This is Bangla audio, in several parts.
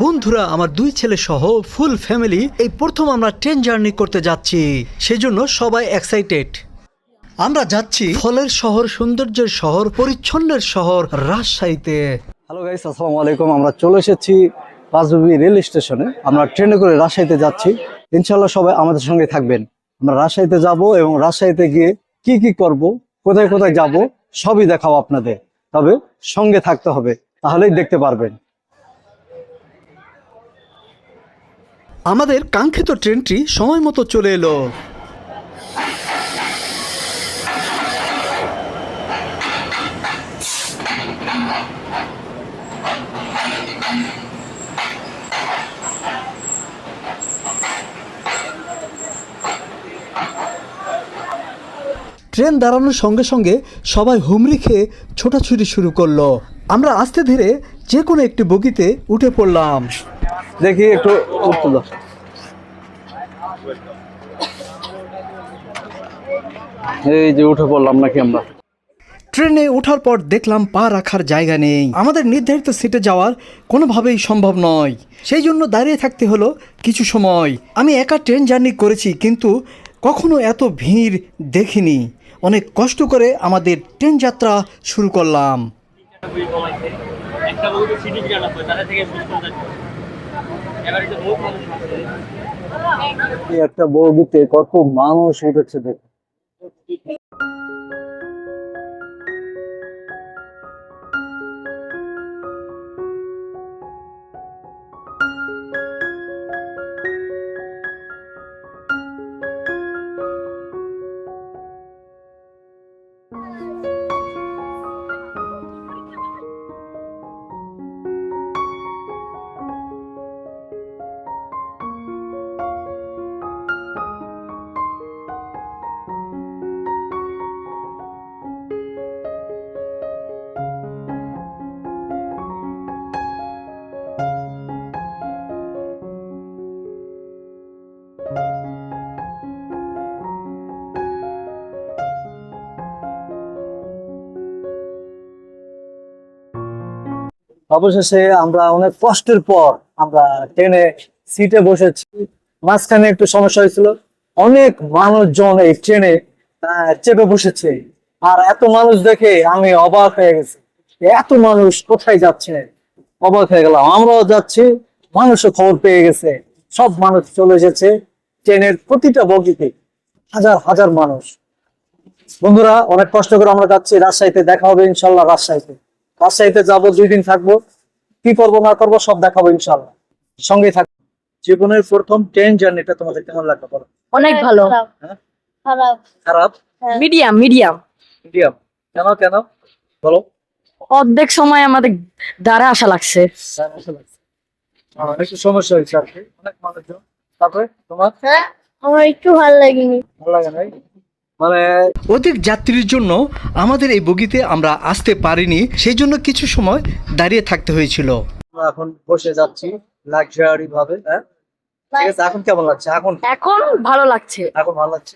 বন্ধুরা, আমার দুই ছেলে সহ ফুল ফ্যামিলি এই প্রথম আমরা ট্রেন জার্নি করতে যাচ্ছি। সেজন্য সবাই এক্সাইটেড আমরা যাচ্ছি ফলের শহর, সৌন্দর্যের শহর, পরিচ্ছন্নের শহর রাজশাহীতে। হ্যালো গাইস আসসালামু আলাইকুম। আমরা চলে এসেছি রাজবাবী রেল স্টেশনে। আমরা ট্রেনে করে রাজশাহীতে যাচ্ছি। ইনশাল্লাহ সবাই আমাদের সঙ্গে থাকবেন। আমরা রাজশাহীতে যাব এবং রাজশাহীতে গিয়ে কি কি করব, কোথায় কোথায় যাব, সবই দেখাবো আপনাদের। তবে সঙ্গে থাকতে হবে, তাহলেই দেখতে পারবেন। আমাদের কাঙ্ক্ষিত ট্রেনটি সময় মতো চলে এলো। ট্রেন দাঁড়ানোর সঙ্গে সঙ্গে সবাই হুমড়ি খেয়ে ছোটাছুটি শুরু করল। আমরা আস্তে ধীরে যে কোনো একটি বগিতে উঠে পড়লাম। দেখি একটু উঠতে এই যে উঠে পড়লাম নাকি আমরা। ট্রেনে ওঠার পর দেখলাম পা রাখার জায়গা নেই। আমাদের নির্ধারিত সিটে যাওয়ার কোনোভাবেই সম্ভব নয়। সেই জন্য দাঁড়িয়ে থাকতে হলো কিছু সময়। আমি একা ট্রেন জার্নি করেছি কিন্তু কখনো এত ভিড় দেখিনি। অনেক কষ্ট করে আমাদের ট্রেন যাত্রা শুরু করলাম। একটা বৌদিতে কত মানুষ উঠেছে দেখো। অবশেষে আমরা অনেক কষ্টের পর আমরা ট্রেনে সিটে বসেছি। মাঝখানে একটু সমস্যা হয়েছিল। অনেক মানুষজন এই ট্রেনে চেপে বসেছে। আর এত মানুষ দেখে আমি অবাক হয়ে গেছি। এত মানুষ কোথায় যাচ্ছে? অবাক হয়ে গেলাম। আমরাও যাচ্ছি, মানুষও খবর পেয়ে গেছে। সব মানুষ চলে এসেছে ট্রেনের প্রতিটা বগিতে। হাজার হাজার মানুষ। বন্ধুরা, অনেক কষ্ট করে আমরা যাচ্ছি। রাজশাহীতে দেখা হবে ইনশাল্লাহ রাজশাহীতে। রাজশাহীতে যাব দুই দিন থাকব। কি করব না করব সব দেখাবো ইনশাল্লাহ। সঙ্গে থাকব জীবনের প্রথম ট্রেন জার্নিটা তোমাদের কেমন লাগল বলো? অনেক ভালো। হ্যাঁ? খারাপ। খারাপ? Medium medium. মিডিয়াম। কেন কেন? বলো। অর্ধেক সময় আমাদের দ্বারা আসা লাগছে। একটু সমস্যা হয়েছে আর কি। অনেক মানুষজন। তারপরে তোমার? হ্যাঁ আমার একটু ভালো লাগেনি। ভালো লাগে নাই? মানে অধিক যাত্রীর জন্য আমাদের এই বগিতে আমরা আসতে পারিনি সেই জন্য কিছু সময় দাঁড়িয়ে থাকতে হয়েছিল। আমরা এখন বসে যাচ্ছি লাক্সারি ভাবে হ্যাঁ? ঠিক আছে এখন কেমন লাগছে? এখন? এখন ভালো লাগছে। এখন ভালো লাগছে?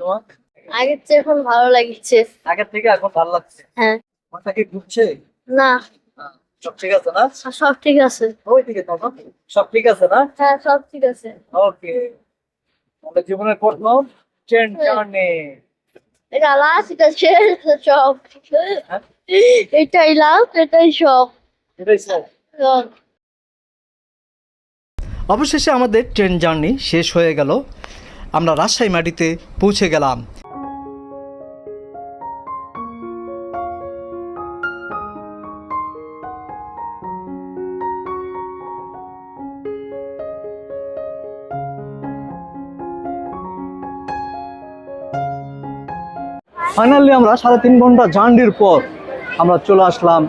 তোমার? আগের চেয়ে এখন ভালো লাগছে। আগের থেকে এখন ভালো লাগছে? হ্যাঁ। মাথা কি ঘুরছে? না। হ্যাঁ, সব ঠিক আছে না? সব ঠিক আছে। ওই দিকে তখন সব ঠিক আছে না? হ্যাঁ সব ঠিক আছে। ওকে। আমাদের জীবনের প্রথম ট্রেন জার্নি এটা লাস্ট এটা শেষ সব? এটাই লাস্ট এটাই সব এটাই সব। অবশেষে আমাদের ট্রেন জার্নি শেষ হয়ে গেল। আমরা রাজশাহী মাটিতে পৌঁছে গেলাম। ফাইনালি আমরা সাড়ে তিন ঘণ্টা জার্নির পর আমরা চলে আসলাম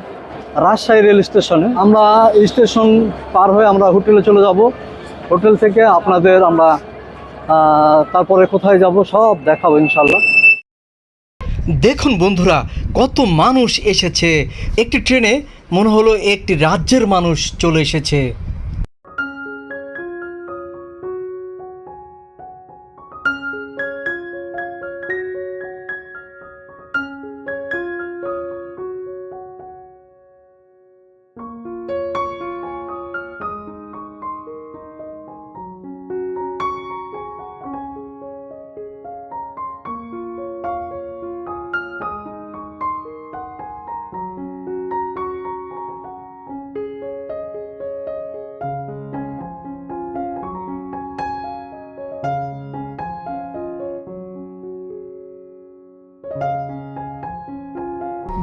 রাজশাহী রেল স্টেশনে। আমরা স্টেশন পার হয়ে আমরা হোটেলে চলে যাব। হোটেল থেকে আপনাদের আমরা তারপরে কোথায় যাব সব দেখাবো ইনশাল্লাহ দেখুন বন্ধুরা, কত মানুষ এসেছে। একটি ট্রেনে, মনে হলো একটি রাজ্যের মানুষ চলে এসেছে।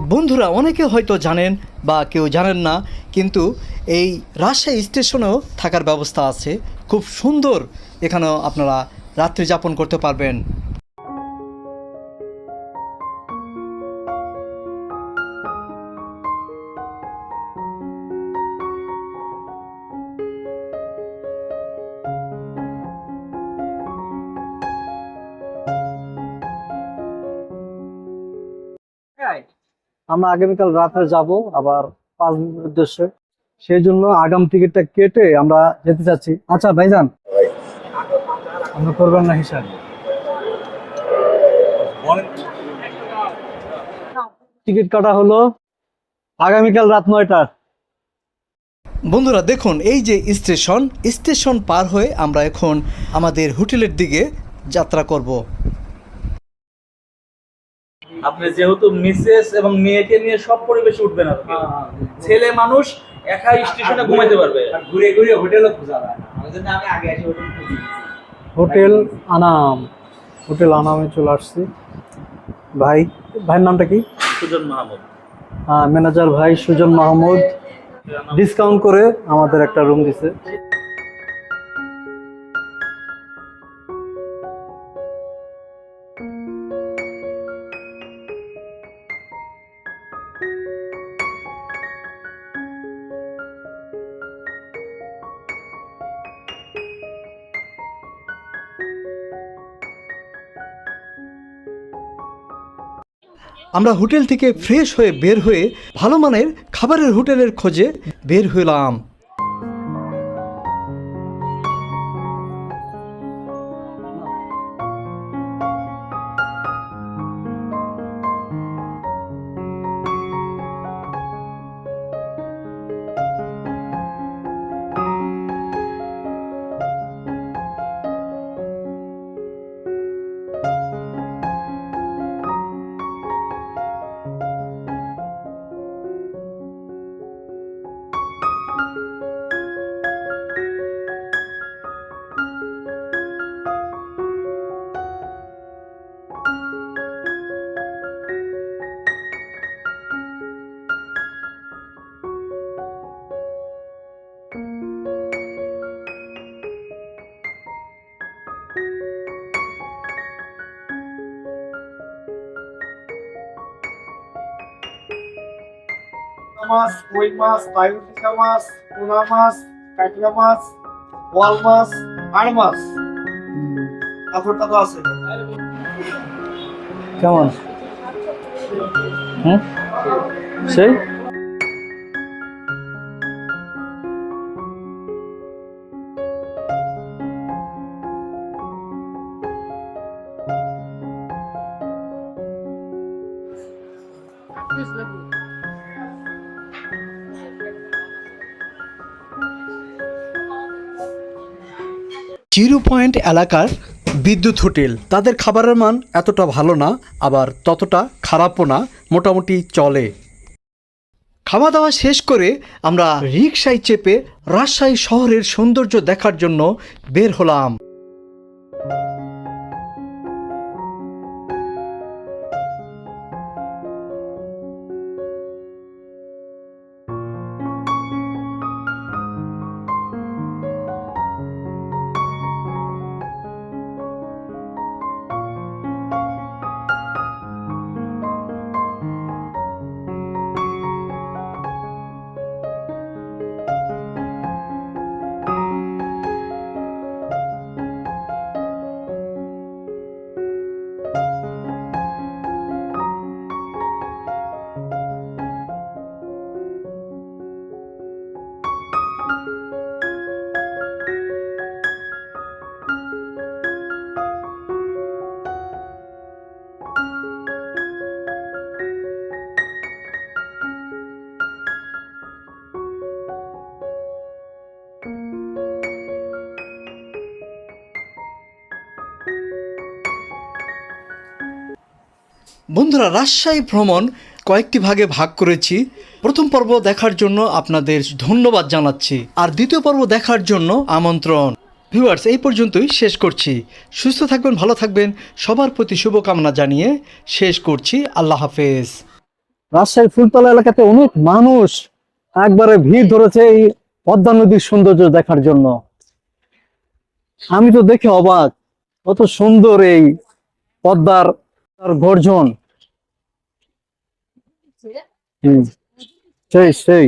বন্ধুরা, অনেকে হয়তো জানেন বা কেউ জানেন না, কিন্তু এই রাজশাহী স্টেশনেও থাকার ব্যবস্থা আছে। খুব সুন্দর। এখানেও আপনারা রাত্রি যাপন করতে পারবেন। আমরা আগামীকাল রাতে যাব আবার পাঁচ উদ্দেশ্যে। সেই জন্য আগাম টিকিটটা কেটে আমরা যেতে চাচ্ছি। আচ্ছা ভাইজান। আপনি করবেন না হিসাব? টিকিট কাটা হলো আগামীকাল রাত নয়টার। বন্ধুরা, দেখুন, এই যে স্টেশন স্টেশন পার হয়ে আমরা এখন আমাদের হোটেলের দিকে যাত্রা করব। আপনি যেহেতু মিসেস এবং মেয়েকে নিয়ে সব পরিবেশে উঠবেন আপনি ছেলে মানুষ একা স্টেশনে ঘুমাইতে পারবে। ঘুরে ঘুরে হোটেলও খোঁজা যায় না। আমি আগে এসে হোটেল খুঁজি হোটেল আনাম। হোটেল আনামে চলে আসছি। ভাই ভাইয়ের নামটা কি? সুজন মাহমুদ। হ্যাঁ ম্যানেজার ভাই সুজন মাহমুদ। ডিসকাউন্ট করে আমাদের একটা রুম দিছে। আমরা হোটেল থেকে ফ্রেশ হয়ে বের হয়ে ভালো মানের খাবারের হোটেলের খোঁজে বের হলাম। মাছ, কই মাছ বায়ুটিকা মাছ, পোনা মাছ, কাঁকড়া মাছ, ওয়াল মাছ আর মাছ। কাপড়টা তো আছে। কেমন? হুম? সেই? জিরো পয়েন্ট এলাকার বিদ্যুৎ হোটেল। তাদের খাবারের মান এতটা ভালো না, আবার ততটা খারাপও না, মোটামুটি চলে। খাওয়া দাওয়া শেষ করে আমরা রিক্সায় চেপে রাজশাহী শহরের সৌন্দর্য দেখার জন্য বের হলাম। বন্ধুরা, রাজশাহী ভ্রমণ কয়েকটি ভাগে ভাগ করেছি। প্রথম পর্ব দেখার জন্য আপনাদের ধন্যবাদ জানাচ্ছি। আর দ্বিতীয় পর্ব দেখার জন্য আমন্ত্রণ। ভিউয়ার্স, এই পর্যন্তই শেষ করছি। সুস্থ থাকবেন, ভালো থাকবেন। সবার প্রতি শুভকামনা জানিয়ে শেষ করছি। আল্লাহ হাফেজ। রাজশাহী ফুলতলা এলাকাতে অনেক মানুষ একবারে ভিড় ধরেছে এই পদ্মা নদীর সৌন্দর্য দেখার জন্য। আমি তো দেখে অবাক, কত সুন্দর এই পদ্মার তার গর্জন। সেই সেই।